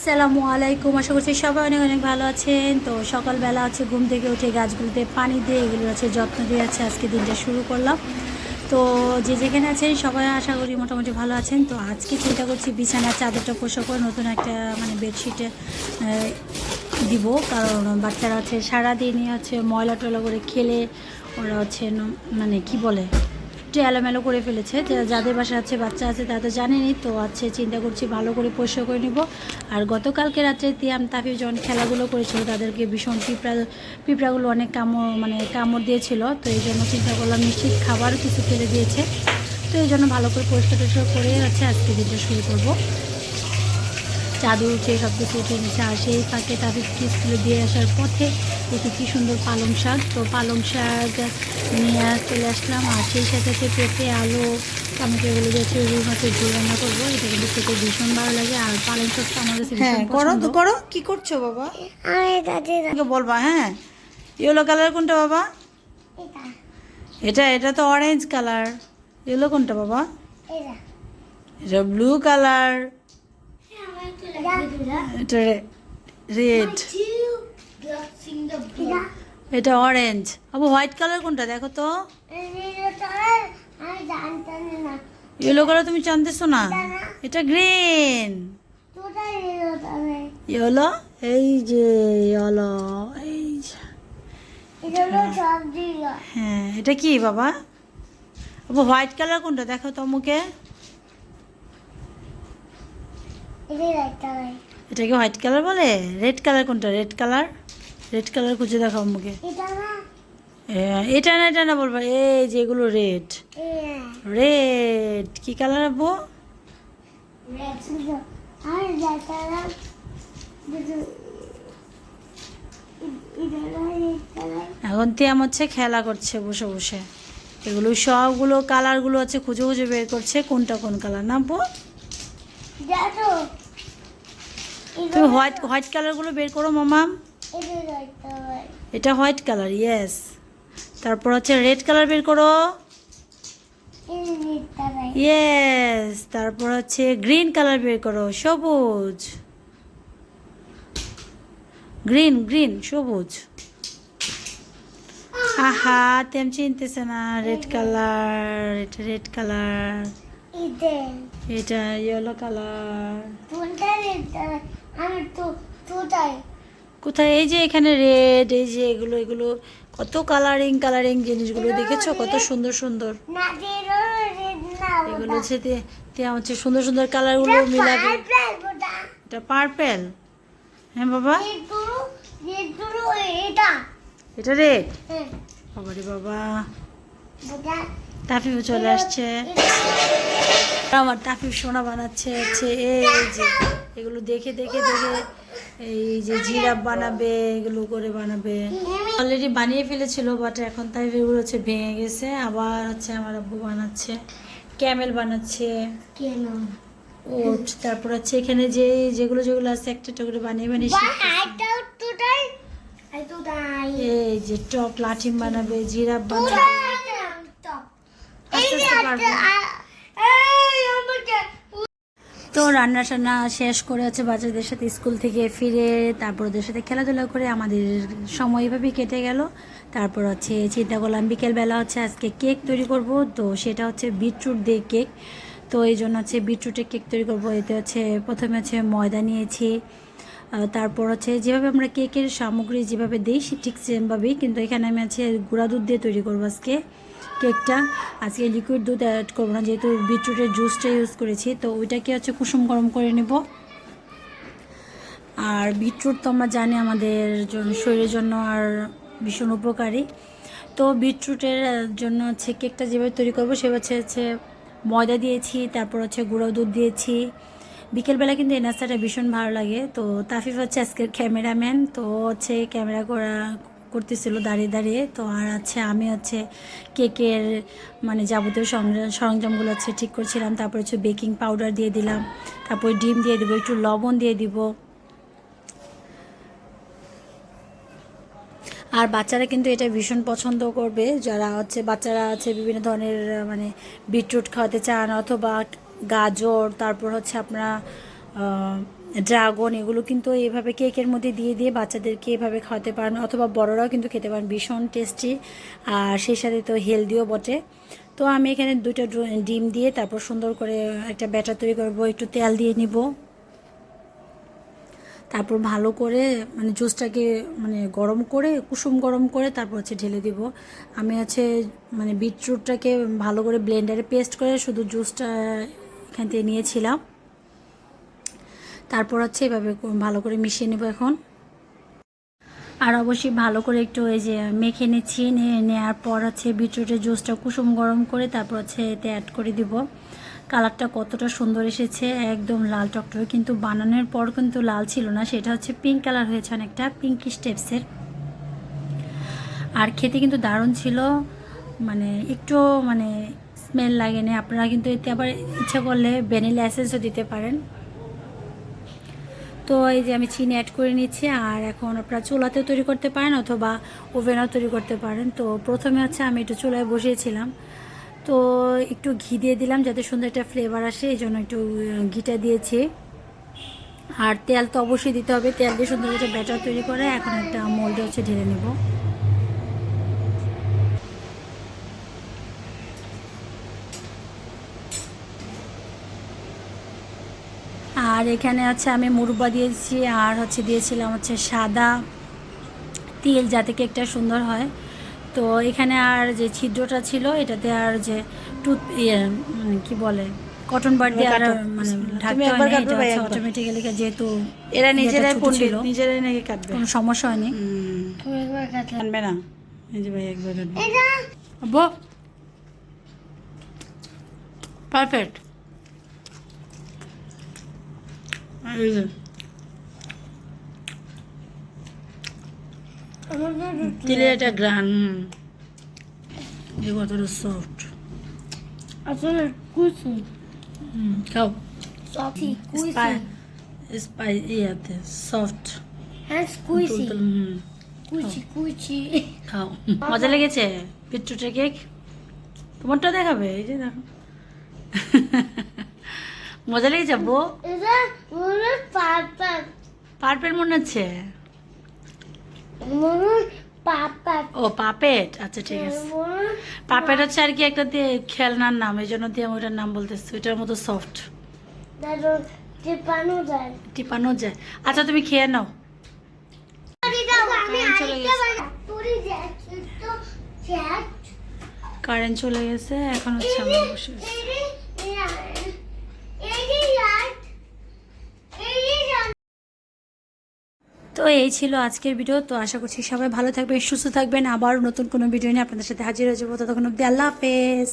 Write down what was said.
আসসালামু আলাইকুম। আশা করছি সবাই অনেক অনেক ভালো আছেন। তো সকালবেলা আছে ঘুম থেকে উঠে গাছগুলোতে পানি দিয়ে এগুলো আছে যত্ন দিয়ে আছে আজকে দিনটা শুরু করলাম। তো যে যেখানে আছেন সবাই আশা করি মোটামুটি ভালো আছেন। তো আজকে চিন্তা করছি বিছানার চাদরটা পোষা করে নতুন একটা মানে বেডশিটে দিব। কারণ বাচ্চারা আছে সারাদিনই হচ্ছে ময়লা টয়লা করে খেলে ওরা হচ্ছে মানে কি বলে? একটু এলোমেলো করে ফেলেছে। যাদের বাসা আছে, বাচ্চা আছে তা তো জানেনি। তো আছে, চিন্তা করছি ভালো করে পরিষ্কার করে নিব। আর গতকালকে রাত্রে তিয়াম তাফি যখন খেলাগুলো করেছিল, তাদেরকে ভীষণ পিঁপড়া, পিঁপড়াগুলো অনেক কামড় মানে কামড় দিয়েছিল। তো এই জন্য চিন্তা করলাম, নিশ্চিত খাবারও কিছু ফেলে দিয়েছে। তো এই জন্য ভালো করে পরিষ্কার টরিষ্কার করে হচ্ছে আজকে দিনটা শুরু করব। চাদর উঠে সব কিছু উঠে নিচ্ছে আর সেই ফাঁকে তাদেরকে স্কুলে দিয়ে আসার পথে দেখি কী সুন্দর পালং শাক। তো পালং শাক নিয়ে চলে আসলাম আর সেই সাথে পেঁপে আলু আমাকে বলে যাচ্ছে রুই মাছের ঝোল রান্না করব। এটা কিন্তু খেতে ভীষণ ভালো লাগে আর পালং শাকটা আমার কাছে হ্যাঁ করো তো করো। কি করছ বাবা? আমাকে বলবা হ্যাঁ। ইয়েলো কালার কোনটা বাবা? এটা। এটা তো অরেঞ্জ কালার ইয়েলো কোনটা বাবা? এটা। ব্লু কালার এটা রেড এটা অরেঞ্জ আবু হোয়াইট কালার কোনটা? দেখো তো। ইয়েলো কালার তুমি জানতেছো না? এটা গ্রিন ইয়েলো এই যে ইয়েলো এই হ্যাঁ এটা কি বাবা? আবু হোয়াইট কালার কোনটা? দেখো তো মুখে এটা রাখতে হবে এটাকে হোয়াইট কালার বলে? রেড কালার কোনটা? রেড কালার রেড কালার খুঁজে দেখাও মুখে এটা না। এটা না এটা না বলবা। এই যেগুলো রেড হ্যাঁ। রেড কি কালার আবু আমি দেখালাম দুটো। এটা রেড কালার এখন তিয়াম হচ্ছে খেলা করছে বসে বসে। এগুলো সবগুলো কালারগুলো আছে খুঁজে খুঁজে বের করছে কোনটা কোন কালার না দেখো। তুমি হোয়াইট হোয়াইট কালারগুলো বের করো মামাম এটা হোয়াইট কালার ইয়েস তারপর হচ্ছে রেড কালার বের করো। ইয়েস তারপর হচ্ছে গ্রিন কালার বের করো সবুজ। গ্রিন গ্রিন সবুজ। আহা তেম চিনতেছে না রেড কালার এটা রেড কালার। এটা এটা ইয়েলো কালার? কোথায়? এই যে এখানে রেড এই যে এগুলো এগুলো কত কালারিং কালারিং জিনিসগুলো দেখেছ? কত সুন্দর সুন্দর। এগুলো হচ্ছে হচ্ছে সুন্দর সুন্দর কালারগুলো মিলাবে। এটা পার্পেল হ্যাঁ বাবা? এটা। রেড হ্যাঁ। বাবারে বাবা। ওটা চলে আসছে। আমার তাফিফ সোনা বানাচ্ছে হচ্ছে এই যে এগুলো দেখে দেখে দেখে এই যে জিরাফ বানাবে এগুলো করে বানাবে। অলরেডি বানিয়ে ফেলেছিল বাট এখন তাই এগুলো হচ্ছে ভেঙে গেছে। আবার হচ্ছে আমার আব্বু বানাচ্ছে ক্যামেল বানাচ্ছে। ওট তারপর হচ্ছে এখানে যে যেগুলো যেগুলো আছে একটা একটা করে বানিয়ে বানিয়ে এই যে টপ লাঠিম বানাবে জিরাফ বানাবে। তো রান্না টান্না শেষ করে হচ্ছে বাচ্চাদের সাথে স্কুল থেকে ফিরে, তারপর ওদের সাথে খেলাধুলা করে আমাদের সময় এভাবেই কেটে গেল। তারপর হচ্ছে চিন্তা করলাম বিকেলবেলা হচ্ছে আজকে কেক তৈরি করব, তো সেটা হচ্ছে বিটরুট দিয়ে কেক। তো এই জন্য হচ্ছে বিটরুটের কেক তৈরি করব, এতে হচ্ছে প্রথমে হচ্ছে ময়দা নিয়েছি তারপর হচ্ছে যেভাবে আমরা কেকের সামগ্রী যেভাবে দিই ঠিক সেমভাবেই। কিন্তু এখানে আমি আছে গুঁড়া দুধ দিয়ে তৈরি করব আজকে কেকটা। আজকে লিকুইড দুধ অ্যাড করব না, যেহেতু বিটরুটের জুসটা ইউজ করেছি, তো ওইটাকে হচ্ছে কুসুম গরম করে নেব। আর বিটরুট তো আমরা জানি আমাদের শরীরের জন্য আর ভীষণ উপকারী। তো বিটরুটের জন্য হচ্ছে কেকটা যেভাবে তৈরি করব, সেভাবে হচ্ছে ময়দা দিয়েছি, তারপর হচ্ছে গুঁড়ো দুধ দিয়েছি। বিকেলবেলা কিন্তু এই নাস্তাটা ভীষণ ভালো লাগে। তো তাফিফ হচ্ছে আজকের ক্যামেরাম্যান, তো হচ্ছে ক্যামেরা করা করতেছিল দাঁড়িয়ে দাঁড়িয়ে। তো আর আছে আমি হচ্ছে কেকের মানে যাবতীয় সরঞ্জামগুলো হচ্ছে ঠিক করছিলাম। তারপর হচ্ছে বেকিং পাউডার দিয়ে দিলাম। তারপর ডিম দিয়ে দেবো, একটু লবণ দিয়ে দিব। আর বাচ্চারা কিন্তু এটা ভীষণ পছন্দ করবে। যারা হচ্ছে বাচ্চারা আছে বিভিন্ন ধরনের মানে বিটরুট খাওয়াতে চান অথবা গাজর, তারপর হচ্ছে আপনারা ড্রাগন, এগুলো কিন্তু এভাবে কেকের মধ্যে দিয়ে দিয়ে বাচ্চাদেরকে এভাবে খাওয়াতে পারেন অথবা বড়রাও কিন্তু খেতে পারেন, ভীষণ টেস্টি আর সেই সাথে তো হেলদিও বটে। তো আমি এখানে দুটো ডিম দিয়ে তারপর সুন্দর করে একটা ব্যাটার তৈরি করব, একটু তেল দিয়ে নিব। তারপর ভালো করে মানে জুসটাকে মানে গরম করে, কুসুম গরম করে তারপর হচ্ছে ঢেলে দিব। আমি হচ্ছে মানে বিটরুটটাকে ভালো করে ব্লেন্ডারে পেস্ট করে শুধু জুসটা এখান থেকে নিয়েছিলাম। তারপর হচ্ছে এভাবে ভালো করে মিশিয়ে নেব এখন। আর অবশ্যই ভালো করে একটু এই যে মেখে নিচ্ছি নেওয়ার পর হচ্ছে বিটরুটের জুসটা কুসুম গরম করে তারপর হচ্ছে এতে অ্যাড করে দিব। কালারটা কতটা সুন্দর এসেছে, একদম লাল টকটকে। কিন্তু বানানোর পর কিন্তু লাল ছিল না, সেটা হচ্ছে পিঙ্ক কালার হয়েছে অনেকটা পিঙ্কি স্টেপসের আর খেতে কিন্তু দারুণ ছিল মানে একটু মানে স্মেল লাগেনি আপনারা কিন্তু এতে আবার ইচ্ছা করলে ভ্যানিলা এসেন্সও দিতে পারেন। তো এই যে আমি চিনি অ্যাড করে নিচ্ছি, আর এখন আপনারা চুলাতেও তৈরি করতে পারেন অথবা ওভেনও তৈরি করতে পারেন। তো প্রথমে হচ্ছে আমি একটু চুলায় বসিয়েছিলাম। তো একটু ঘি দিয়ে দিলাম যাতে সুন্দর একটা ফ্লেভার আসে, এই জন্য একটু ঘিটা দিয়েছি। আর তেল তো অবশ্যই দিতে হবে, তেল দিয়ে সুন্দর একটা ব্যাটার তৈরি করে এখন একটা মোল্ডে হচ্ছে ঢেলে নেব। আর এখানে হচ্ছে আমি মুরব্বা দিয়েছি আর হচ্ছে দিয়েছিলাম হচ্ছে সাদা তিল যাতে কেকটা সুন্দর হয়। তো এখানে আর যে ছিদ্রটা ছিল এটাতে আর যে টুথ ইয়ে মানে কি বলে কটন বার দিয়ে আর মানে ঢাকতে হয়নি এটা হচ্ছে অটোমেটিক্যালি যেহেতু এরা নিজেরাই ছোট পণ্ডিত ছিল, নিজেরাই নাকি কাটবে। কোনো সমস্যা হয়নি। তুমি একবার কাটলে। আনবে না। এই যে ভাই একবার কাটবে। এটা আব্বু। পারফেক্ট। এই যে একটা গ্রান কতটা সফট আসলে কুচি খাও স্পাই ইয়াতে সফট হ্যাঁ কুচি কুচি কুচি খাও মজা লেগেছে বিট্রুটের কেক তোমারটা দেখাবে এই যে দেখো মজা লেগেছে বউ এটা মনে মনে হচ্ছে? ও পাপেট আচ্ছা ঠিক আছে। পাপেট হচ্ছে আর কি একটা দিয়ে খেলনার নাম এই জন্য দিয়ে আমি ওটার নাম বলতেছি। ওইটার মতো সফট। টিপানো যায়। টিপানো যায়। আচ্ছা তুমি খেয়ে নাও। কারেন্ট চলে গেছে। এখন হচ্ছে আমরা বসে আছি। তো এই ছিল আজকের ভিডিও তো আশা করছি সবাই ভালো থাকবেন, সুস্থ থাকবেন। আবার নতুন কোনো ভিডিও নিয়ে আপনাদের সাথে হাজির হয়ে যাব। ততক্ষণ অব্দি আল্লাহ হাফেজ।